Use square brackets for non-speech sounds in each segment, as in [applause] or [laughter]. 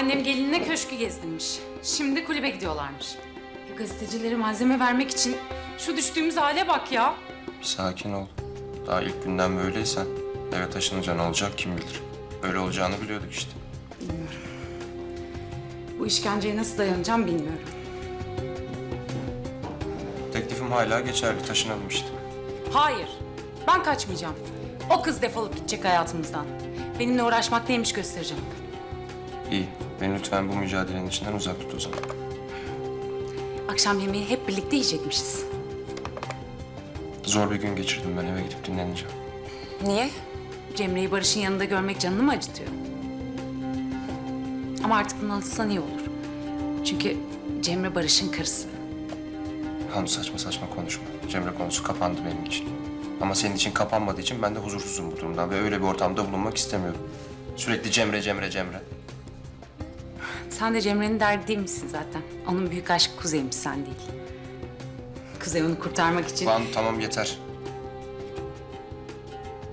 Annem gelinine köşkü gezdirmiş. Şimdi kulübe gidiyorlarmış. Ya gazetecilere malzeme vermek için şu düştüğümüz hale bak ya. Sakin ol. Daha ilk günden böyleysen eve taşınınca ne olacak kim bilir. Böyle olacağını biliyorduk işte. Bu işkenceye nasıl dayanacağım bilmiyorum. Teklifim hala geçerli taşınalım işte. Hayır, ben kaçmayacağım. O kız defolup gidecek hayatımızdan. Benimle uğraşmak neymiş göstereceğim. İyi. Beni lütfen bu mücadelenin içinden uzak tut o zaman. Akşam yemeği hep birlikte yiyecekmişiz. Zor bir gün geçirdim ben eve gidip dinleneceğim. Niye? Cemre'yi Barış'ın yanında görmek canını mı acıtıyor? Ama artık bunu alışsan iyi olur. Çünkü Cemre Barış'ın karısı. Hanu saçma saçma konuşma. Cemre konusu kapandı benim için. Ama senin için kapanmadığı için ben de huzursuzum bu durumdan ve öyle bir ortamda bulunmak istemiyorum. Sürekli Cemre, Cemre, Cemre. Sen de Cemre'nin derdi değil misin zaten? Onun büyük aşkı Kuzey'miş sen değil. Kuzey onu kurtarmak için... Banu tamam yeter.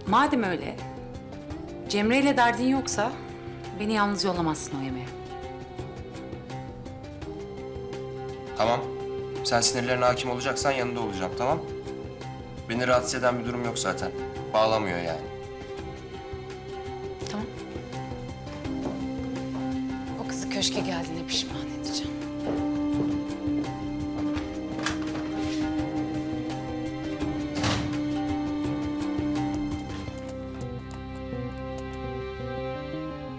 Madem öyle, Cemre ile derdin yoksa beni yalnız yollamazsın o yemeğe. Tamam. Sen sinirlerine hakim olacaksan yanında olacağım tamam? Beni rahatsız eden bir durum yok zaten. Bağlamıyor yani. Köşke geldiğine pişman edeceğim.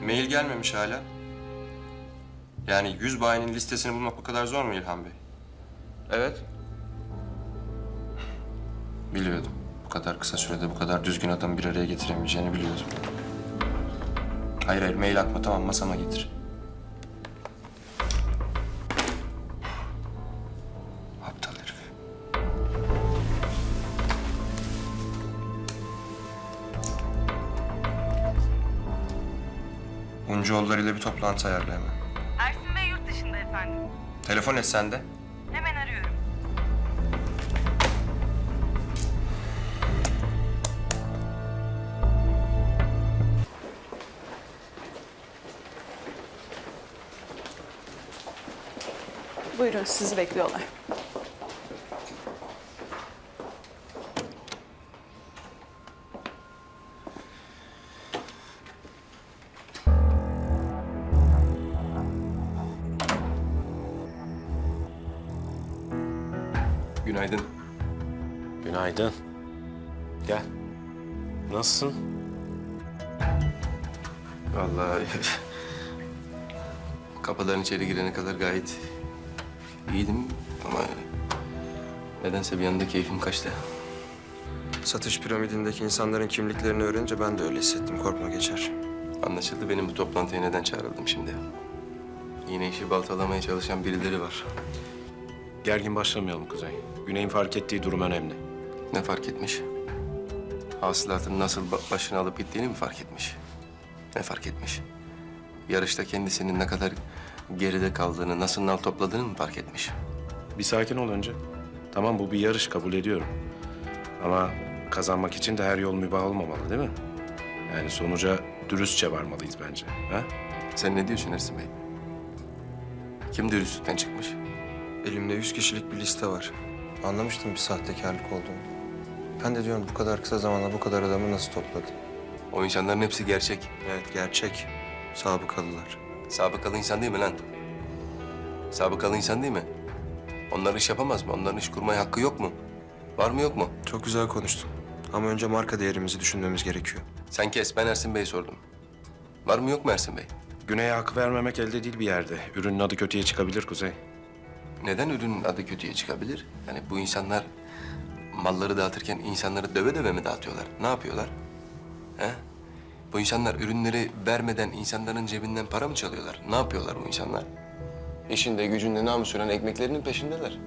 Mail gelmemiş hala. Yani yüz bayinin listesini bulmak o kadar zor mu İlhan Bey? Evet. Biliyordum. Bu kadar kısa sürede bu kadar düzgün adamı bir araya getiremeyeceğini biliyordum. Hayır hayır mail atma tamam masama getir. Uncuoğulları ile bir toplantı ayarla hemen. Ersin Bey yurt dışında efendim. Telefon et sen de. Hemen arıyorum. Buyurun sizi bekliyorlar. Günaydın. Günaydın. Gel. Nasılsın? Vallahi [laughs] kapıdan içeri girene kadar gayet iyiydim ama nedense bir anda keyfim kaçtı. Satış piramidindeki insanların kimliklerini öğrenince ben de öyle hissettim. Korkma geçer. Anlaşıldı benim bu toplantıya neden çağrıldım şimdi. Yine işi baltalamaya çalışan birileri var. Gergin başlamayalım Kuzey. Güney'in fark ettiği durum önemli. Ne fark etmiş? Hasılatın nasıl ba- başını alıp gittiğini mi fark etmiş? Ne fark etmiş? Yarışta kendisinin ne kadar geride kaldığını, nasıl nal topladığını mı fark etmiş? Bir sakin ol önce. Tamam bu bir yarış kabul ediyorum. Ama kazanmak için de her yol mübah olmamalı değil mi? Yani sonuca dürüstçe varmalıyız bence. Ha? Sen ne diyorsun Ersin Bey? Kim dürüstlükten çıkmış? Elimde yüz kişilik bir liste var. Anlamıştım bir sahtekarlık olduğunu. Ben de diyorum bu kadar kısa zamanda bu kadar adamı nasıl topladı? O insanların hepsi gerçek. Evet gerçek. Sabıkalılar. Sabıkalı insan değil mi lan? Sabıkalı insan değil mi? Onlar iş yapamaz mı? Onların iş kurmaya hakkı yok mu? Var mı yok mu? Çok güzel konuştun. Ama önce marka değerimizi düşünmemiz gerekiyor. Sen kes, ben Ersin Bey'e sordum. Var mı yok mu Ersin Bey? Güney'e hak vermemek elde değil bir yerde. Ürünün adı kötüye çıkabilir Kuzey. Neden ürünün adı kötüye çıkabilir? Yani bu insanlar malları dağıtırken insanları döve döve mi dağıtıyorlar? Ne yapıyorlar? He? Bu insanlar ürünleri vermeden insanların cebinden para mı çalıyorlar? Ne yapıyorlar bu insanlar? İşinde gücünde süren ekmeklerinin peşindeler.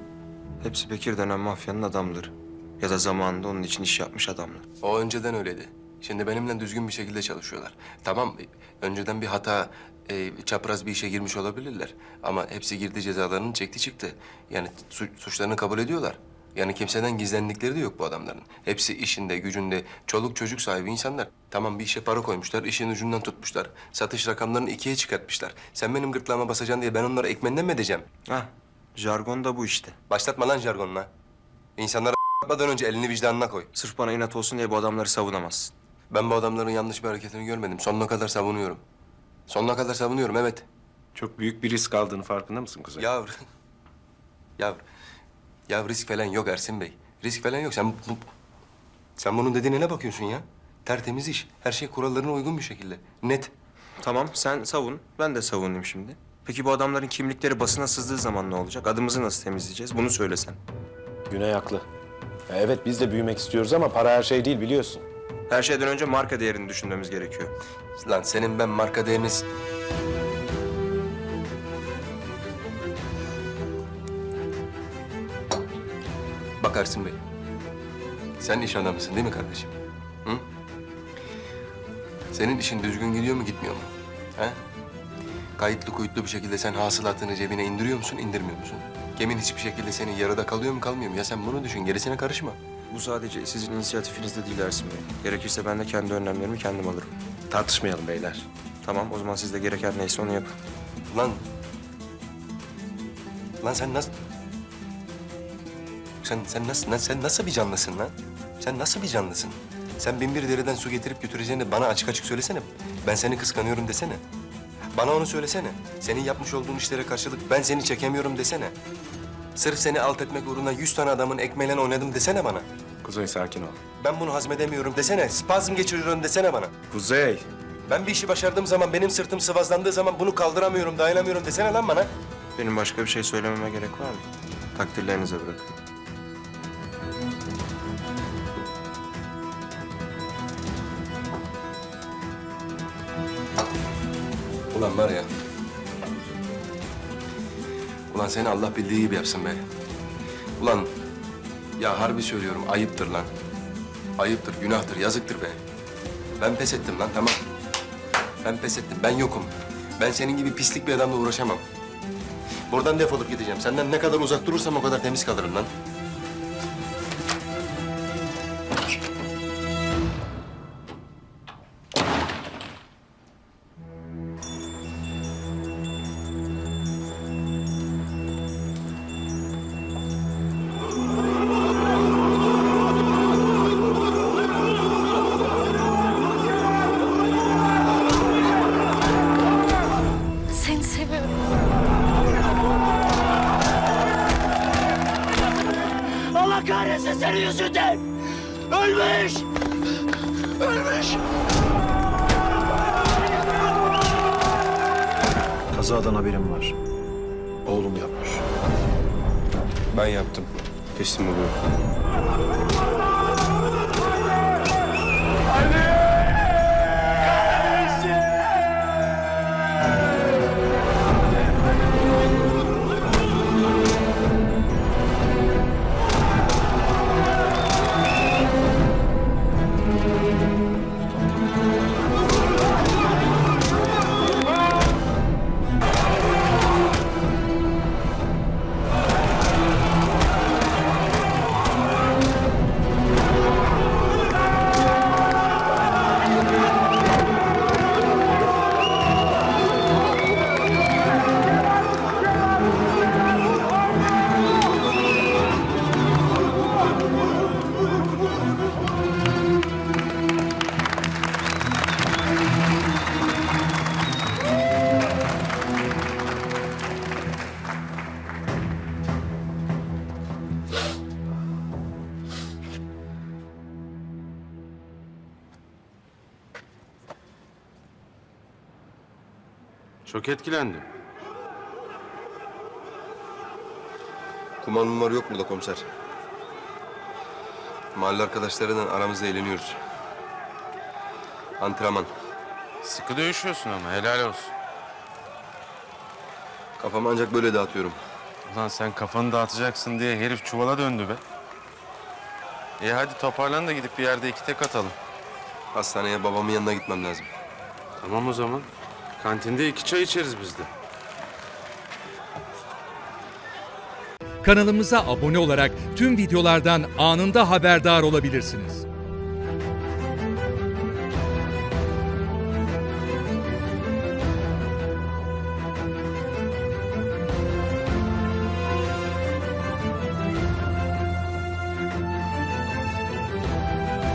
Hepsi Bekir denen mafyanın adamları. Ya da zamanında onun için iş yapmış adamlar. O önceden öyleydi. Şimdi benimle düzgün bir şekilde çalışıyorlar. Tamam, önceden bir hata, e, çapraz bir işe girmiş olabilirler. Ama hepsi girdi cezalarını çekti çıktı. Yani su- suçlarını kabul ediyorlar. Yani kimseden gizlendikleri de yok bu adamların. Hepsi işinde, gücünde, çoluk çocuk sahibi insanlar. Tamam bir işe para koymuşlar, işin ucundan tutmuşlar. Satış rakamlarını ikiye çıkartmışlar. Sen benim gırtlağıma basacaksın diye ben onları ekmenden mi edeceğim? Hah, jargon da bu işte. Başlatma lan jargonla. İnsanlara yapmadan önce elini vicdanına koy. Sırf bana inat olsun diye bu adamları savunamazsın. Ben bu adamların yanlış bir hareketini görmedim. Sonuna kadar savunuyorum. Sonuna kadar savunuyorum, evet. Çok büyük bir risk aldığını farkında mısın Kuzey? Yav... [laughs] Yav... Yav risk falan yok Ersin Bey. Risk falan yok. Sen bu... Sen bunun dediğine ne bakıyorsun ya? Tertemiz iş. Her şey kurallarına uygun bir şekilde. Net. Tamam, sen savun. Ben de savunayım şimdi. Peki bu adamların kimlikleri basına sızdığı zaman ne olacak? Adımızı nasıl temizleyeceğiz? Bunu söylesen. Güney haklı. Ya evet biz de büyümek istiyoruz ama para her şey değil biliyorsun. Her şeyden önce marka değerini düşünmemiz gerekiyor. Lan senin ben marka değeriniz... Bak Ersin Bey. Sen iş adamısın değil mi kardeşim? Hı? Senin işin düzgün gidiyor mu gitmiyor mu? He? Kayıtlı kuyutlu bir şekilde sen hasılatını cebine indiriyor musun, indirmiyor musun? Gemin hiçbir şekilde senin yarıda kalıyor mu, kalmıyor mu? Ya sen bunu düşün, gerisine karışma. Bu sadece sizin inisiyatifinizde değil Ersin Bey. Gerekirse ben de kendi önlemlerimi kendim alırım. Tartışmayalım beyler. Tamam, o zaman siz de gereken neyse onu yapın. Lan... Lan sen nasıl... Sen, sen nasıl, lan sen nasıl bir canlısın lan? Sen nasıl bir canlısın? Sen bin bir deriden su getirip götüreceğini bana açık açık söylesene. Ben seni kıskanıyorum desene. Bana onu söylesene. Senin yapmış olduğun işlere karşılık ben seni çekemiyorum desene. Sırf seni alt etmek uğruna yüz tane adamın ekmeğiyle oynadım desene bana. Kuzey sakin ol. Ben bunu hazmedemiyorum desene. Spazm geçiriyorum desene bana. Kuzey. Ben bir işi başardığım zaman, benim sırtım sıvazlandığı zaman bunu kaldıramıyorum, dayanamıyorum desene lan bana. Benim başka bir şey söylememe gerek var mı? Takdirlerinize bırakın. Ulan var ya. Ulan seni Allah bildiği gibi yapsın be. Ulan ya harbi söylüyorum ayıptır lan. Ayıptır, günahtır, yazıktır be. Ben pes ettim lan tamam. Ben pes ettim, ben yokum. Ben senin gibi pislik bir adamla uğraşamam. Buradan defolup gideceğim. Senden ne kadar uzak durursam o kadar temiz kalırım lan. Kahretsin senin yüzünden. Ölmüş. Ölmüş. Kazadan haberim var. Oğlum yapmış. Ben yaptım. Teslim oluyorum. Çok etkilendim. Kumanım var yok burada komiser. Mahalle arkadaşlarıyla aramızda eğleniyoruz. Antrenman. Sıkı dövüşüyorsun ama helal olsun. Kafamı ancak böyle dağıtıyorum. Ulan sen kafanı dağıtacaksın diye herif çuvala döndü be. İyi hadi toparlan da gidip bir yerde iki tek atalım. Hastaneye babamın yanına gitmem lazım. Tamam o zaman. Kantinde iki çay içeriz biz de. Kanalımıza abone olarak tüm videolardan anında haberdar olabilirsiniz.